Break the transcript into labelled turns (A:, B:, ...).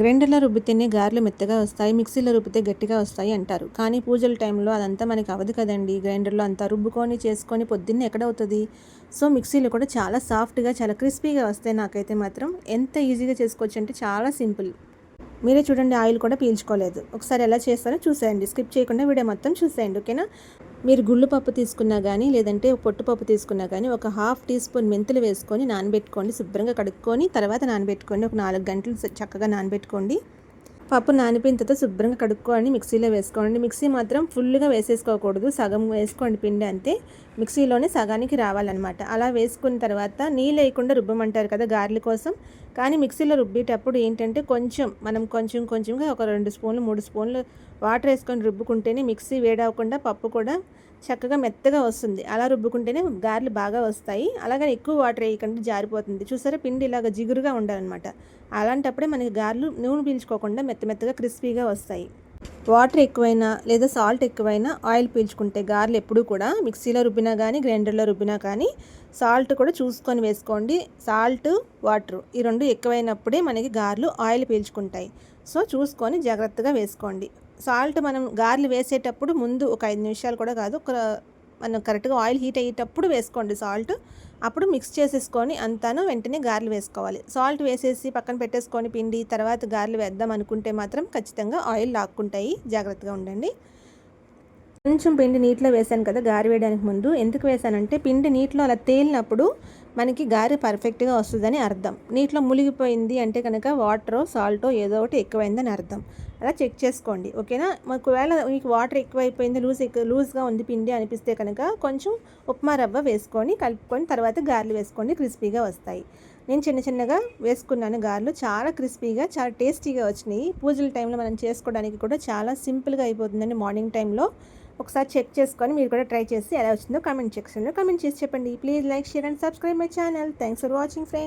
A: గ్రైండర్లో రుబ్బితేనే గారెలు మెత్తగా వస్తాయి మిక్సీలో రుబ్బితే గట్టిగా వస్తాయి అంటారు. కానీ పూజల టైంలో అదంతా మనకి అవదు కదండి. గ్రైండర్లో అంతా రుబ్బుకొని చేసుకొని పొద్దున్నే ఎక్కడవుతుంది సో మిక్సీలో కూడా చాలా సాఫ్ట్గా చాలా క్రిస్పీగా వస్తాయి నాకైతే మాత్రం. ఎంత ఈజీగా చేసుకోవచ్చు అంటే చాలా సింపుల్. మీరే చూడండి ఆయిల్ కూడా పీల్చుకోలేదు. ఒకసారి ఎలా చేస్తారో చూసేయండి. స్కిప్ చేయకుండా వీడియో మొత్తం చూసేయండి ఓకేనా? మీరు గుళ్ళు పప్పు తీసుకున్నా కానీ లేదంటే పొట్టు పప్పు తీసుకున్నా కానీ ఒక హాఫ్ టీ స్పూన్ మెంతులు వేసుకొని నానబెట్టుకోండి. శుభ్రంగా కడుక్కొని తర్వాత నానబెట్టుకోండి. ఒక నాలుగు గంటలు చక్కగా నానబెట్టుకోండి. పప్పు నానిపోయిన తర్వాత శుభ్రంగా కడుక్కోండి మిక్సీలో వేసుకోండి. మిక్సీ మాత్రం ఫుల్గా వేసేసుకోకూడదు సగం వేసుకోండి పిండి అంతే. మిక్సీలోనే సగానికి రావాలన్నమాట. అలా వేసుకున్న తర్వాత నీళ్ళు వేయకుండా రుబ్బమంటారు కదా గారెల కోసం. కానీ మిక్సీలో రుబ్బేటప్పుడు ఏంటంటే కొంచెం మనం కొంచెం కొంచెంగా ఒక రెండు స్పూన్లు మూడు స్పూన్లు వాటర్ వేసుకొని రుబ్బుకుంటేనే మిక్సీ వేడవకుండా పప్పు కూడా చక్కగా మెత్తగా వస్తుంది. అలా రుబ్బుకుంటేనే గారెలు బాగా వస్తాయి. అలాగే ఎక్కువ వాటర్ వేయకుండా జారిపోతుంది. చూసారా? పిండి ఇలాగ జిగురుగా ఉండాలన్నమాట. అలాంటప్పుడే మనకి గారెలు నూనె పీల్చుకోకుండా మెత్త మెత్తగా క్రిస్పీగా వస్తాయి. వాటర్ ఎక్కువైనా లేదా సాల్ట్ ఎక్కువైనా ఆయిల్ పీల్చుకుంటే గారెలు ఎప్పుడూ కూడా మిక్సీలో రుబ్బినా కానీ గ్రైండర్లో రుబ్బినా కానీ సాల్ట్ కూడా చూసుకొని వేసుకోండి. సాల్ట్ వాటర్ ఈ రెండు ఎక్కువైనప్పుడే మనకి గారెలు ఆయిల్ పీల్చుకుంటాయి. సో చూసుకొని జాగ్రత్తగా వేసుకోండి. సాల్ట్ మనం గారెలు వేసేటప్పుడు ముందు ఒక ఐదు నిమిషాలు కూడా కాదు ఒక మనం కరెక్ట్గా ఆయిల్ హీట్ అయ్యేటప్పుడు వేసుకోండి సాల్ట్. అప్పుడు మిక్స్ చేసేసుకొని అంతాను వెంటనే గారెలు వేసుకోవాలి. సాల్ట్ వేసేసి పక్కన పెట్టేసుకొని పిండి తర్వాత గారెలు వేద్దాం అనుకుంటే మాత్రం ఖచ్చితంగా ఆయిల్ లాక్కుంటాయి. జాగ్రత్తగా ఉండండి. కొంచెం పిండి నీటిలో వేసాను కదా గారి వేయడానికి ముందు. ఎందుకు వేసానంటే పిండి నీటిలో అలా తేలినప్పుడు మనకి గారి పర్ఫెక్ట్గా వస్తుందని అర్థం. నీటిలో మునిగిపోయింది అంటే కనుక వాటర్ సాల్టో ఏదో ఒకటి ఎక్కువైందని అర్థం. అలా చెక్ చేసుకోండి. ఓకేనా? ఒకవేళ మీకు వాటర్ ఎక్కువైపోయింది లూజ్ ఎక్కువ లూజ్గా ఉంది పిండి అనిపిస్తే కనుక కొంచెం ఉప్మా రవ్వ వేసుకొని కలుపుకొని తర్వాత గారెలు వేసుకోండి క్రిస్పీగా వస్తాయి. నేను చిన్న చిన్నగా వేసుకున్నాను గారెలు. చాలా క్రిస్పీగా చాలా టేస్టీగా వచ్చినాయి. పూజల టైంలో మనం చేసుకోవడానికి కూడా చాలా సింపుల్గా అయిపోతుందండి. మార్నింగ్ టైంలో ఒకసారి చెక్ చేసుకొని మీరు కూడా ట్రై చేసి ఎలా వచ్చిందో కామెంట్ సెక్షన్లో కామెంట్ చేసి చెప్పండి. Please like share and subscribe my channel thanks for watching friends